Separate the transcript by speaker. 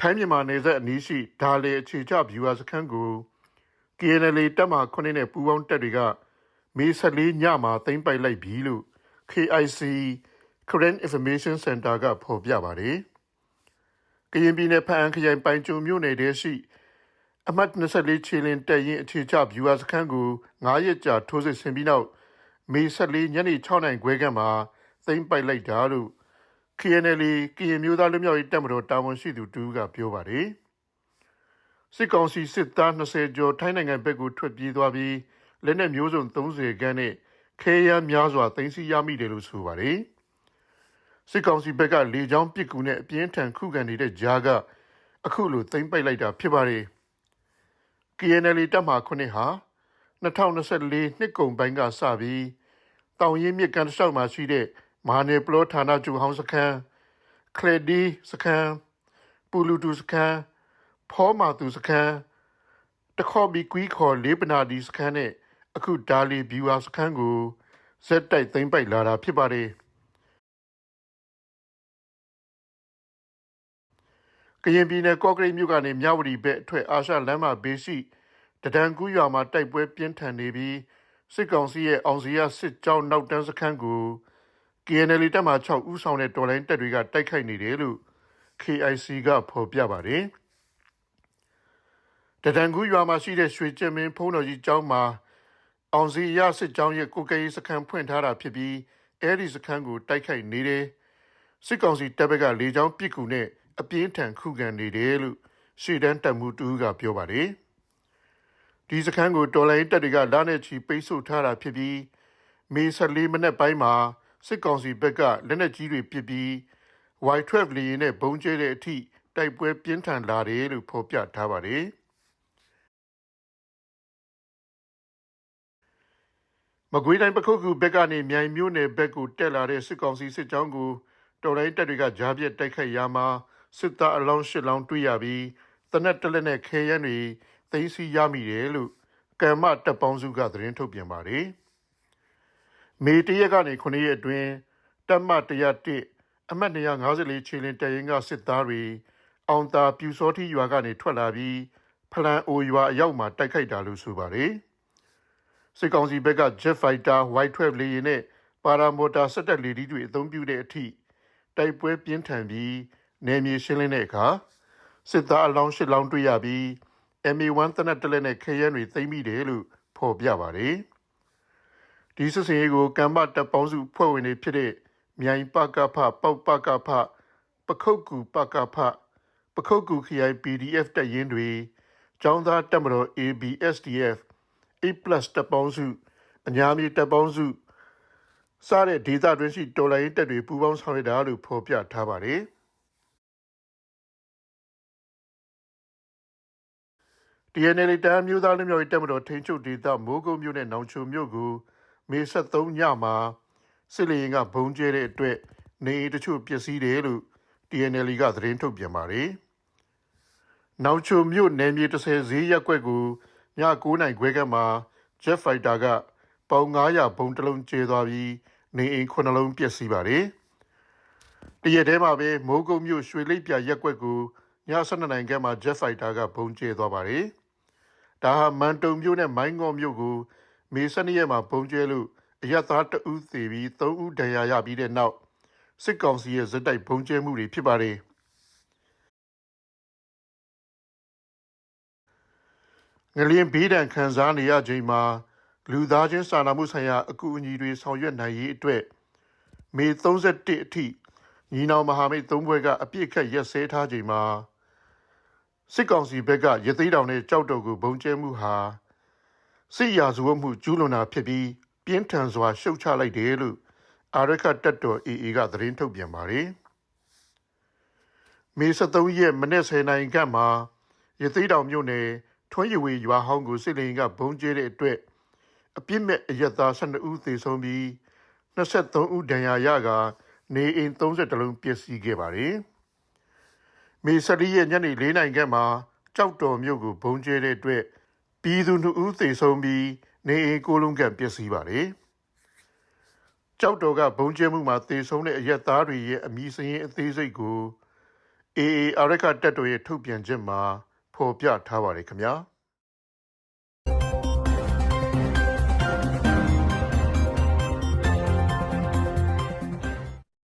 Speaker 1: ထိုင်းမြန်မာနယ်စပ်အနီးရှိဒါလေအခြေချဗျူဟာစခန်းကို KNL တပ်မှ9နဲ့ပူးပေါင်းတပ်တွေကမေ14ညမှာသိမ်းပိုက်လိုက်ပြီလို့ KIC Current Information Center ကဖော်ပြပါတယ်။ကရင်ပြည်နယ်ဖအံခရိုင်ပိုင်ကျုံမြို့နယ်တည်းရှိအမှတ်24ချီလင်တပ်ရင်အခြေချဗျူဟာစခန်းကို9ရက်ကြာထိုးစစ်ဆင်ပြီးနောက်မေ14ညနေ6နိုင်ခွဲကမှာသိမ်းပိုက်လိုက်တာလို့ KNL ကရင်မျိုးသားလူမျိုးရေးတပ်မတော်တာဝန်ရှိသူတူကပြောပါတယ်စစ်ကောင်စီစစ်သား20ကျော်ထိုင်းနိုင်ငံဘက်ကိုထွက်ပြေးသွားပြီးလက်နက်မျိုးစုံ30ခန်းနဲ့ခဲယမ်းများစွာတင်စီရမိတယ်လို့ဆိုပါတယ်စစ်ကောင်စီဘက်ကလေကြောင်းပစ်ကူနဲ့အပြင်းထန်ခုခံနေတဲ့ကြားကအခုလိုသိမ်းပိုက်လိုက်တာဖြစ်ပါတယ် KNL တပ်မှ9ဟာ2024နှစ်ကုန်ပိုင်းကစပြီးတောင်ရင်မြစ်ကန်တစ်လျှောက်မှာရှိတဲ့ မာနယ်ပလောဌာနကျူဟောင်းစခန်းခလက်ဒီစခန်းပူလူတူစခန်းဖောမာတူစခန်းတခေါ်ဘီကွီခေါ်လေးပနာဒီစခန်းနဲ့အခုဒါလီဘီဝါစခန်းကိုဇက်တိုက်သိမ့်ပိုက်လာတာဖြစ်ပါတယ်ကရင်ပြည်နယ်ကော့ကရိတ်မြို့ကနေမြဝတီဘက်အထွက်အာရှလမ်းမဘေးရှိတဒံကူးရွာမှာတိုက်ပွဲပြင်းထန်နေပြီးစစ်ကောင်စီရဲ့အောင်စီရစစ်ကြောင်းနောက်တန်းစခန်းကို KNL တပ်မှ6ဦးဆောင်တဲ့တော်လိုင်းတပ်တွေကတိုက်ခိုက်နေတယ်လို့ KIC ကဖော်ပြပါတယ်။တဒံကူရွာမှာရှိတဲ့ရွှေကျင်းမင်းဖုံးတော်ကြီးကျောင်းမှာအောင်စီရစစ်ကြောင်းရဲ့ကိုကဲရေးစခန်းဖွင့်ထားတာဖြစ်ပြီးအဲဒီစခန်းကိုတိုက်ခိုက်နေတယ်။စစ်ကောင်စီတပ်ဘက်ကလေကြောင်းပစ်ကူနဲ့အပြင်းထန်ခုခံနေတယ်လို့ရှေ့တန်းတပ်မှုတူကပြောပါတယ်။ဒီစခန်းကိုတော်လိုင်းတပ်တွေကလာနဲ့ချီပိတ်ဆို့ထားတာဖြစ်ပြီးမေ14မိနစ်ပိုင်းမှာ စစ်ကောင်စီဘက်ကလက်နက်ကြီးတွေပစ်ပြီး Y12 လေယာဉ်နဲ့ဘုံကျဲတဲ့အထိတိုက်ပွဲပြင်းထန်လာတယ်လို့ဖော်ပြထားပါတယ်။မကွေးတိုင်းပခုတ်ကူဘက်ကနေမြိုင်မြို့နယ်ဘက်ကိုတက်လာတဲ့စစ်ကောင်စီစစ်ကြောင်းကိုတော်လိုင်းတပ်တွေကကြားပြတ်တိုက်ခိုက်ရမှာစစ်သားအလောင်းရှစ်လောင်းတွေ့ရပြီးတနက်တလက်နဲ့ခဲရန်တွေသိမ်းဆီးရမိတယ်လို့ကမ္မတပ်ပေါင်းစုကသတင်းထုတ်ပြန်ပါတယ်။ မေတရက်ကနေ9ရက်အတွင်းတပ်မ101အမှတ်254ခြေလင်းတရင်ကစစ်သားတွေအောင်သာပြူစောတိရွာကနေထွက်လာပြီးဖလန်အိုရွာအရောက်မှာတိုက်ခိုက်တာလို့ဆိုပါတယ်။စစ်ကောင်စီဘက်က Jet Fighter Y12 လေယာဉ်နဲ့ပါရာမိုတာစက်တက်လေဒီတွေအသုံးပြုတဲ့အထိတိုက်ပွဲပြင်းထန်ပြီးနယ်မြေရှင်းလင်းတဲ့အခါစစ်သားအလောင်းရှစ်လောင်းတွေ့ရပြီး MA1 တနက်တလက်နဲ့ခရမ်းတွေသိမ်းမိတယ်လို့ဖော်ပြပါတယ်။ ဒီစစ်စင်ရေးကိုကမ္ဘာတပ်ပေါင်းစုဖွဲ့ဝင်တွေဖြစ်တဲ့မြိုင်ပကဖပေါက်ပကဖပခုတ်ကူပကဖပခုတ်ကူခရိုင် PDF တပ်ရင်းတွေចောင်းသားတပ်မတော် ABSDF A+ တပ်ပေါင်းစုအညာမြေတပ်ပေါင်းစုစတဲ့ဒေသတွင်းရှိတော်လိုင်းတပ်တွေပူးပေါင်းဆောင်ရွက်တာလို့ဖော်ပြထားပါတယ်။ TNL တန်းမျိုးသားလူမျိုးရေးတပ်မတော်ထိန်းချုပ်ဒေသမိုးကုတ်မြို့နဲ့နောင်ချုံမြို့ကို မေ73ညမှာစစ်လေရင်ကဘုံကျဲတဲ့အတွက်နေအိမ်တချို့ပျက်စီးတယ်လို့ TNL ကသတင်းထုတ်ပြန်ပါတယ်။နောင်ချုံမြို့နယ်မြေ30ဈေးရက်ွက်ကိုည9နိုင်ခွဲကမှ Jet Fighter ကပေါင်900ဘုံတလုံးကျဲသွားပြီးနေအိမ်9လုံးပျက်စီးပါတယ်။တရက်တည်းမှာပဲမိုးကုတ်မြို့ရွှေလိပ်ပြရက်ွက်ကိုည12နိုင်ကမှ Jet Fighter ကဘုံကျဲသွားပါတယ်။ဒါဟာမန်တုံမြို့နဲ့မိုင်းငေါမြို့ကို မေ12ရက်မှာဘုံကျဲလို့အရသားတဦးသေပြီး3ဦးဒဏ်ရာရပြီးတဲ့နောက်စစ်ကောင်စီရဲ့ဇက်တိုက်ဘုံကျဲမှုတွေဖြစ်ပါတယ်ငလျင်ဘေးဒဏ်ခံစားနေရချိန်မှာလူသားချင်းစာနာမှုဆိုင်ရာအကူအညီတွေဆောင်ရွက်နိုင်ရေးအတွက်မေ31အထိညီနောင်မဟာမိတ်သုံးဘွဲကအပြစ်ခတ်ရက်စဲထားချိန်မှာစစ်ကောင်စီဘက်ကရသေးတောင်နဲ့ကြောက်တုံကိုဘုံကျဲမှုဟာ စစ်ရာဇဝတ်မှုကျူးလွန်တာဖြစ်ပြီးပြင်းထန်စွာရှုတ်ချလိုက်တယ်လို့အာရခတက်တော် AA ကသတင်းထုတ်ပြန်ပါတယ်။မေ73ရက်မနေ့10နိုင်ခန့်မှာရသေးတောင်မြို့နယ်ထွန်းရဝေရွာဟောင်းကိုစစ်လိန်ကဘုံကျဲတဲ့အတွက်အပြစ်မဲ့အရက်သား12ဦးသေဆုံးပြီး23ဦးဒဏ်ရာရကာနေအိမ်30လုံးပျက်စီးခဲ့ပါတယ်။မေ14ရက်ညနေ4နိုင်ခန့်မှာကြောက်တော်မြို့ကိုဘုံကျဲတဲ့အတွက် ပြည်သူ2ဦးသေဆုံးပြီးနေအိမ်ကိုလုံးကပျက်စီးပါတယ်။ကြောက်တော်ကဘုံကျဲမှုမှာသေဆုံးတဲ့အရက်သားတွေရဲ့အမည်စရင်အသေးစိတ်ကို AA အာရက္ခတပ်တော်ရဲ့ထုတ်ပြန်ချက်မှာဖော်ပြထားပါတယ်ခင်ဗျာ။